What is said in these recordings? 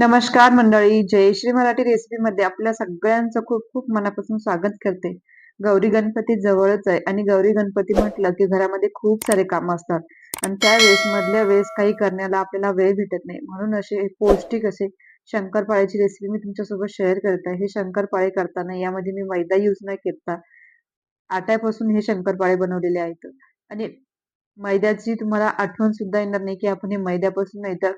नमस्कार मंडळी जयश्री मराठी रेसिपी मध्ये आपल्या सगळ्यांचं खूप खूप मनापासून स्वागत करते. गौरी गणपती जवळच आहे आणि गौरी गणपती म्हटलं की घरामध्ये खूप सारे काम असतात. आणि त्यावेळेस मधल्या वेळेस काही करण्याला आपल्याला वेळ भेटत नाही. म्हणून असे पौष्टिक असे शंकरपाळ्याची रेसिपी मी तुमच्यासोबत शेअर करत आहे. हे शंकरपाळे करताना यामध्ये मी मैदा यूज नाही करता आट्यापासून हे शंकरपाळे बनवलेले आहेत. आणि मैद्याची तुम्हाला आठवण सुद्धा येणार नाही की आपण हे मैद्यापासून नाही तर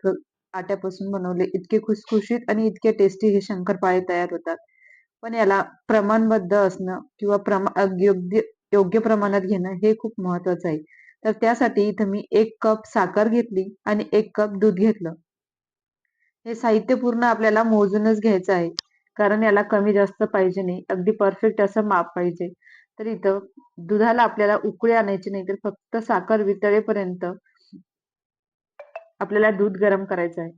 आट्यापासून बनवले. इतके खुसखुशीत आणि इतके टेस्टी हे शंकरपाळे तयार होतात. पण याला प्रमाणबद्ध असणं किंवा प्रमा योग्य योग्य प्रमाणात घेणं हे खूप महत्वाचं आहे. तर त्यासाठी इथं मी एक कप साखर घेतली आणि एक कप दूध घेतलं. हे साहित्य पूर्ण आपल्याला मोजूनच घ्यायचं आहे. कारण याला कमी जास्त पाहिजे नाही. अगदी परफेक्ट असं माप पाहिजे. तर इथं दुधाला आपल्याला उकळी आणायची नाही तर फक्त साखर वितळेपर्यंत आपल्याला दूध गरम करायचं आहे.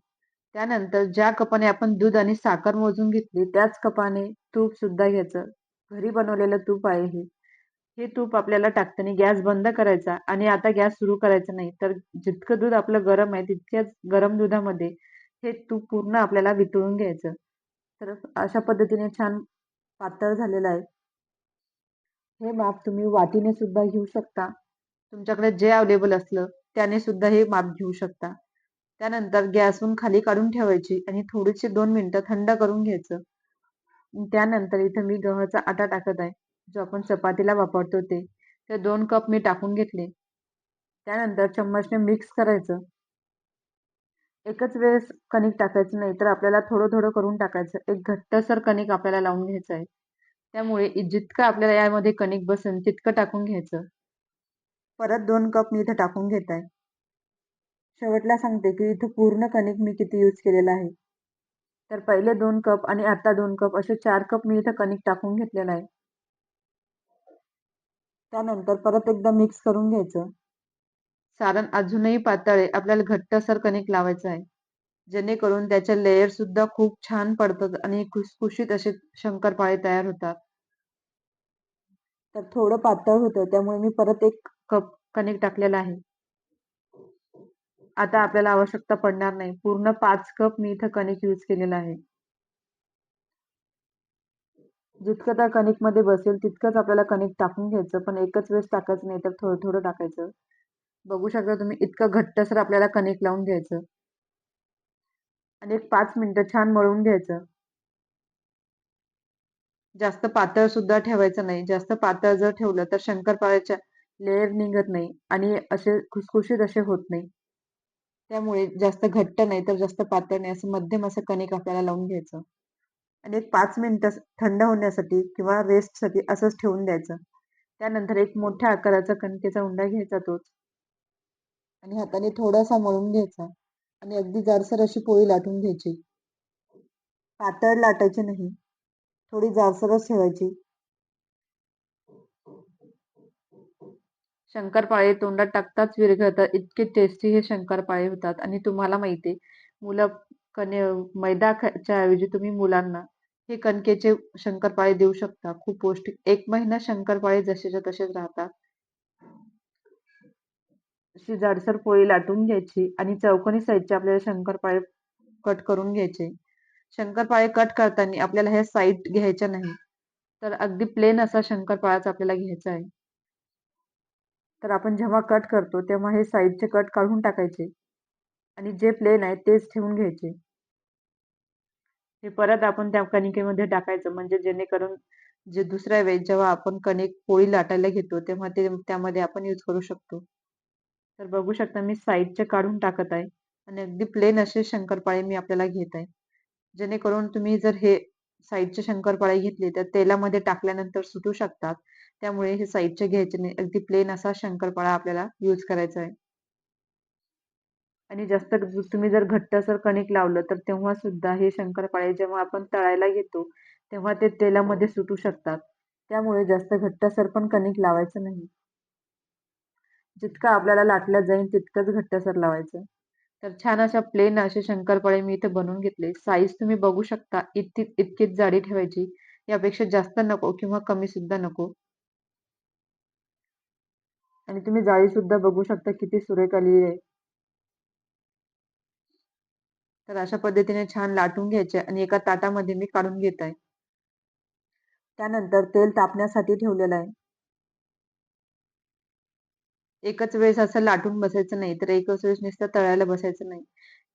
त्यानंतर ज्या कपाने आपण दूध आणि साखर मोजून घेतली त्याच कपाने तूप सुद्धा घ्यायचं. घरी बनवलेलं तूप आहे हे. हे तूप आपल्याला टाकताना गॅस बंद करायचा आणि आता गॅस सुरू करायचा नाही. तर जितकं दूध आपलं गरम आहे तितक्याच गरम दुधामध्ये हे तूप पूर्ण आपल्याला वितळून घ्यायचं. तर अशा पद्धतीने छान पातळ झालेलं आहे. हे माप तुम्ही वाटीने सुद्धा घेऊ शकता. तुमच्याकडे जे अवेलेबल असलं त्याने सुद्धा हे माप घेऊ शकता. त्यानंतर गॅसहून खाली काढून ठेवायची आणि थोडीशी दोन मिनिटं थंड करून घ्यायचं. त्यानंतर इथं मी गव्हाचा आटा टाकत आहे जो आपण चपातीला वापरतो ते. ते दोन कप मी टाकून घेतले. त्यानंतर चम्मचने मिक्स करायचं. एकच वेळेस कणिक टाकायचं नाही तर आपल्याला थोडं थोडं करून टाकायचं. एक घट्टसर कणिक आपल्याला लावून घ्यायचं आहे. त्यामुळे जितकं आपल्याला यामध्ये कणिक बसेल तितकं टाकून घ्यायचं. परत दोन कप मी इथं टाकून घेत आहे. शेवटला सांगते की इथं पूर्ण कणिक मी किती यूज केलेला आहे. तर पहिले दोन कप आणि आता दोन कप असे चार कप मी इथं कणिक टाकून घेतलेलं आहे. त्यानंतर परत एकदा मिक्स करून घ्यायचं. सारण अजूनही पातळ आहे आपल्याला घट्टसर कणिक लावायचं आहे. जेणेकरून त्याचे लेयर सुद्धा खूप छान पडतात आणि खुसखुशीत असे शंकरपाळे तयार होतात. तर थोडं पातळ होतं त्यामुळे मी परत एक कप कणिक टाकलेला आहे. आता आपल्याला आवश्यकता पडणार नाही. पूर्ण पाच कप मी इथं कणिक यूज केलेला आहे. जितकं त्या कणिकमध्ये बसेल तितकंच आपल्याला कणिक टाकून घ्यायचं. पण एकच वेळेस टाकायचं नाही तर थोडं थोडं टाकायचं. बघू शकता तुम्ही इतकं घट्टसर आपल्याला कणिक लावून घ्यायचं. आणि एक पाच मिनटं छान मळून घ्यायचं. जास्त पातळ सुद्धा ठेवायचं नाही. जास्त पातळ जर ठेवलं तर शंकरपाळ्याच्या लेअर निघत नाही. आणि असे खुसखुशीत असे होत नाही. त्यामुळे जास्त घट्ट नाही तर जास्त पातळ नाही असं मध्यम असं कणिक आपल्याला लावून घ्यायचं. आणि एक पाच मिनिटं थंड होण्यासाठी किंवा रेस्टसाठी असंच ठेवून द्यायचं. त्यानंतर एक मोठ्या आकाराचा कणकेचा उंडा घ्यायचा तोच. आणि हाताने थोडासा मळून घ्यायचा. आणि अगदी जाडसर अशी पोळी लाटून घ्यायची. पातळ लाटायची नाही. थोडी जाडसरच ठेवायची. शंकरपाळे तोंडात टाकताच विरघळतात. इतके टेस्टी हे शंकरपाळे होतात. आणि तुम्हाला माहिती आहे मुलं कने खायच्या ऐवजी तुम्ही मुलांना हे कणकेचे शंकरपाळे देऊ शकता. खूप पौष्टिक. एक महिना शंकरपाळे जसेच्या तसेच राहतात. अशी जाडसर पोळी लाटून घ्यायची आणि चौकोनी साईडचे आपल्याला शंकरपाळे कट करून घ्यायचे. शंकरपाळे कट करताना आपल्याला ह्या साईड घ्यायच्या नाही. तर अगदी प्लेन असा शंकरपाळाच आपल्याला घ्यायचा आहे. तर आपण जेव्हा कट करतो तेव्हा हे साईडचे कट काढून टाकायचे. आणि जे प्लेन आहे तेच ठेवून घ्यायचे. हे परत आपण त्या कणिकेमध्ये टाकायचं. म्हणजे जेणेकरून जे दुसऱ्या वेळेस जेव्हा आपण कणिक पोळी लाटायला घेतो तेव्हा ते त्यामध्ये आपण यूज करू शकतो. तर बघू शकता मी साईडचे काढून टाकत आहे. आणि अगदी प्लेन असे शंकरपाळे मी आपल्याला घेत आहे. जेणेकरून तुम्ही जर हे साईडचे शंकरपाळे घेतले तर तेलामध्ये टाकल्यानंतर सुटू शकतात. त्यामुळे हे साईडचे घ्यायचे नाही. अगदी प्लेन असा शंकरपाळा आपल्याला यूज करायचा आहे. आणि जास्त तुम्ही जर घट्टसर कणिक लावलं तर तेव्हा सुद्धा हे शंकरपाळे जेव्हा आपण तळायला घेतो तेव्हा ते तेलामध्ये सुटू शकतात. त्यामुळे जास्त घट्टसर पण कणिक लावायचं नाही. जितकं आपल्याला लाटलं जाईल तितकंच घट्टसर लावायचं. तर छान अशा प्लेन असे शंकरपाळे मी इथे बनवून घेतले. साईज तुम्ही बघू शकता इतकी इतकीच जाडी ठेवायची. यापेक्षा जास्त नको किंवा कमी सुद्धा नको. आणि तुम्ही जाळी सुद्धा बघू शकता किती सुरेख आली आहे तर अशा पद्धतीने छान लाटून घ्यायचे आणि एका ताटामध्ये मी काढून घेत आहे. त्यानंतर तेल तापण्यासाठी ठेवलेलं आहे. एकच वेळेस असं लाटून बसायचं नाही, तर एकच वेळेस नुसतं तळायला बसायचं नाही.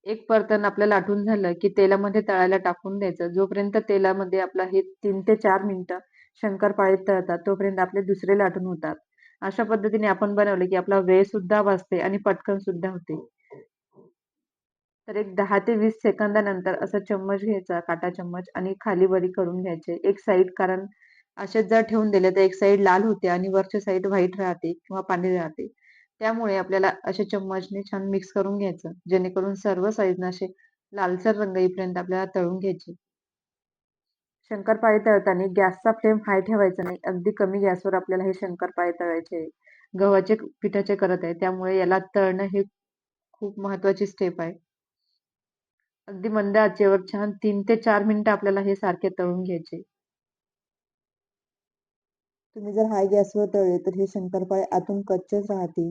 एक परतन आपलं लाटून झालं, की तेलामध्ये तळायला टाकून द्यायचं. जोपर्यंत तेलामध्ये आपला हे तीन ते चार मिनिटं शंकरपाळे तळतात, तोपर्यंत आपले दुसरे लाटून होतात. अशा पद्धतीने आपण बनवले, की आपला वेळ सुद्धा वाचते आणि पटकन सुद्धा होते. तर एक दहा ते वीस सेकंदानंतर असा चम्मच घ्यायचा, काटा चम्मच आणि खाली वरी करून घ्यायचे. एक साईड कारण असेच जर ठेवून दिले, तर एक साईड लाल होते आणि वरची साईड व्हाईट राहते किंवा पांढरी राहते. त्यामुळे आपल्याला असे चम्मचने छान मिक्स करून घ्यायचं, जेणेकरून सर्व साईडने असे लालसर रंग येईपर्यंत आपल्याला तळून घ्यायचे. शंकरपाळे तळताना गॅसचा फ्लेम हाय ठेवायचा नाही. अगदी कमी गॅसवर आपल्याला हे शंकरपाळे तळायचे आहे. गव्हाचे पिठाचे करत आहे, त्यामुळे याला तळणं हे खूप महत्त्वाची स्टेप आहे. अगदी मंद आचेवर छान 3 ते 4 मिनिटं आपल्याला हे सारखे तळून घ्यायचे. तुम्ही जर हाय गॅसवर तळले, तर हे शंकरपाळे आतून कच्चेच राहतील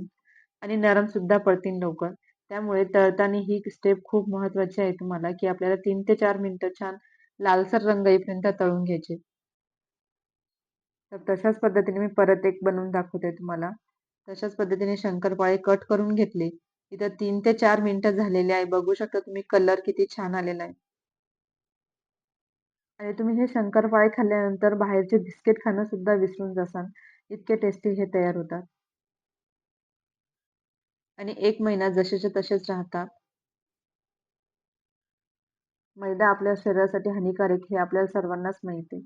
आणि नरम सुद्धा पडतील लवकर. त्यामुळे तळताना ही स्टेप खूप महत्त्वाची आहे तुम्हाला, की आपल्याला 3 ते 4 मिनिटं छान लालसर रंग येईपर्यंत तळून घ्यायचे. तर तशाच पद्धतीने मी परत एक बनवून दाखवते तुम्हाला. तशाच पद्धतीने शंकरपाळे कट करून घेतले. इथं तीन ते चार मिनिटं झालेले आहे. बघू शकता तुम्ही कलर किती छान आलेला आहे. आणि तुम्ही हे शंकरपाळे खाल्ल्यानंतर बाहेरचे बिस्किट खाणं सुद्धा विसरून जासाल. इतके टेस्टी हे तयार होतात. आणि एक महिना जसेच्या तसेच राहतात. मैदा आपल्या शरीरासाठी हानिकारक हे आपल्याला सर्वांनाच माहिती आहे.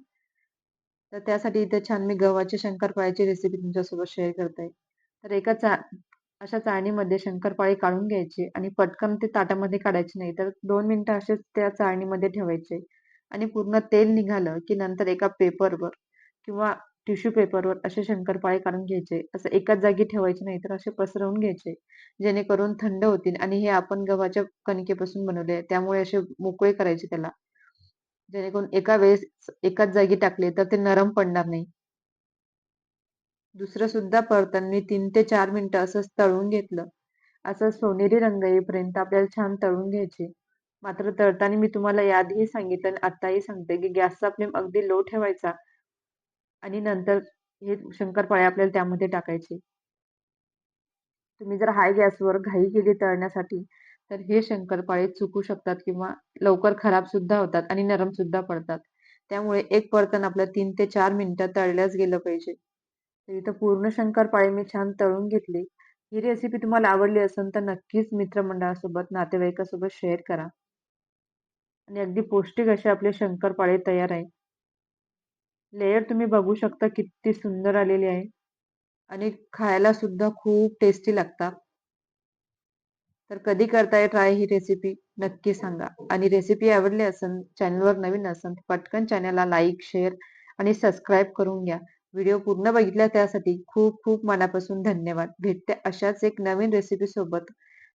तर त्यासाठी इथे छान मी गव्हाची शंकरपाळ्याची रेसिपी तुमच्यासोबत शेअर करते. तर एका चा अशा चाळणीमध्ये शंकरपाळे काढून घ्यायचे आणि पटकन ते ताटामध्ये काढायचे नाही. तर दोन मिनटं असेच त्या चाळणीमध्ये ठेवायचे आणि पूर्ण तेल निघालं, की नंतर एका पेपरवर किंवा टिश्यू पेपरवर असे शंकरपाळे काढून घ्यायचे. असं एकाच जागी ठेवायचे नाही, तर असे पसरवून घ्यायचे. जेणेकरून थंड होतील आणि हे आपण गव्हाच्या कणकेपासून बनवले त्यामुळे असे मोकळे करायचे त्याला. जेणेकरून एका वेळेस एकाच जागी टाकले, तर ते नरम पडणार नाही. दुसरं सुद्धा परतन मी 3 ते चार मिनिटं असंच तळून घेतलं. असं सोनेरी रंग येईपर्यंत आपल्याला छान तळून घ्यायचे. मात्र तळताना मी तुम्हाला याआधीही सांगितलं आणि आताही सांगते, की गॅसचा फ्लेम अगदी लो ठेवायचा आणि नंतर हे शंकरपाळे आपल्याला त्यामध्ये टाकायचे. तुम्ही जर हाय गॅसवर घाई केली तळण्यासाठी, तर हे शंकरपाळे चुकू शकतात किंवा लवकर खराब सुद्धा होतात आणि नरम सुद्धा पडतात. त्यामुळे एक परतन आपलं तीन ते चार मिनिटं तळल्याच गेलं पाहिजे. तर इथं पूर्ण शंकरपाळे मी छान तळून घेतले. ही रेसिपी तुम्हाला आवडली असेल तर नक्कीच मित्रमंडळासोबत, नातेवाईकासोबत शेअर करा. आणि अगदी पौष्टिक असे आपले शंकरपाळे तयार आहे. लेयर तुम्ही बघू शकता किती सुंदर आलेली आहे आणि खायला सुद्धा खूप टेस्टी लागतात. तर कधी करताय ट्राय ही रेसिपी नक्की सांगा आणि रेसिपी आवडली असेल, चॅनलवर नवीन असेल पटकन चॅनलला लाईक, शेअर आणि सबस्क्राईब करून घ्या. व्हिडिओ पूर्ण बघितला त्यासाठी खूप खूप मनापासून धन्यवाद. भेटते अशाच एक नवीन रेसिपी सोबत.